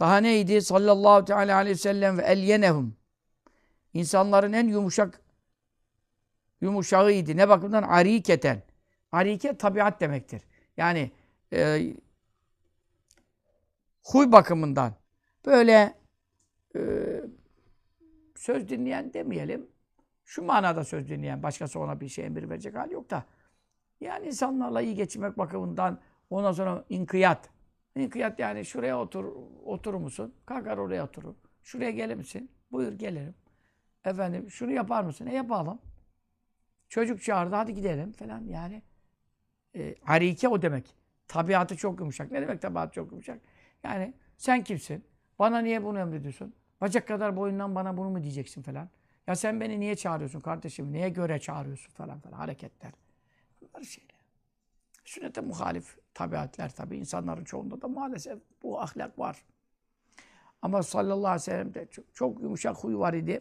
Daha neydi? Sallallahu teala aleyhi ve sellem ve elyenehum. İnsanların en yumuşak yumuşağıydı. Ne bakımdan? Ariketen. Arike tabiat demektir. Yani e, huy bakımından. Böyle e, söz dinleyen demeyelim. Şu manada söz dinleyen. Başkası ona bir şey emir verecek hali yok da. Yani insanlarla iyi geçinmek bakımından ondan sonra inkiyat. İnkiyat yani şuraya otur, oturur musun? Kalkar oraya oturur. Şuraya gelir misin? Buyur gelirim. Efendim şunu yapar mısın? E yapalım. Çocuk çağırdı hadi gidelim falan yani. E, harike o demek. Tabiatı çok yumuşak. Ne demek tabiatı çok yumuşak? Yani sen kimsin? Bana niye bunu emrediyorsun? Bacak kadar boyundan bana bunu mu diyeceksin falan. Ya sen beni niye çağırıyorsun kardeşim? Neye göre çağırıyorsun falan falan hareketler. Bunlar şeyler. Sünnete muhalif tabiatler tabi. insanların çoğunda da maalesef bu ahlak var. Ama sallallahu aleyhi ve sellem'de çok, çok yumuşak huy var idi.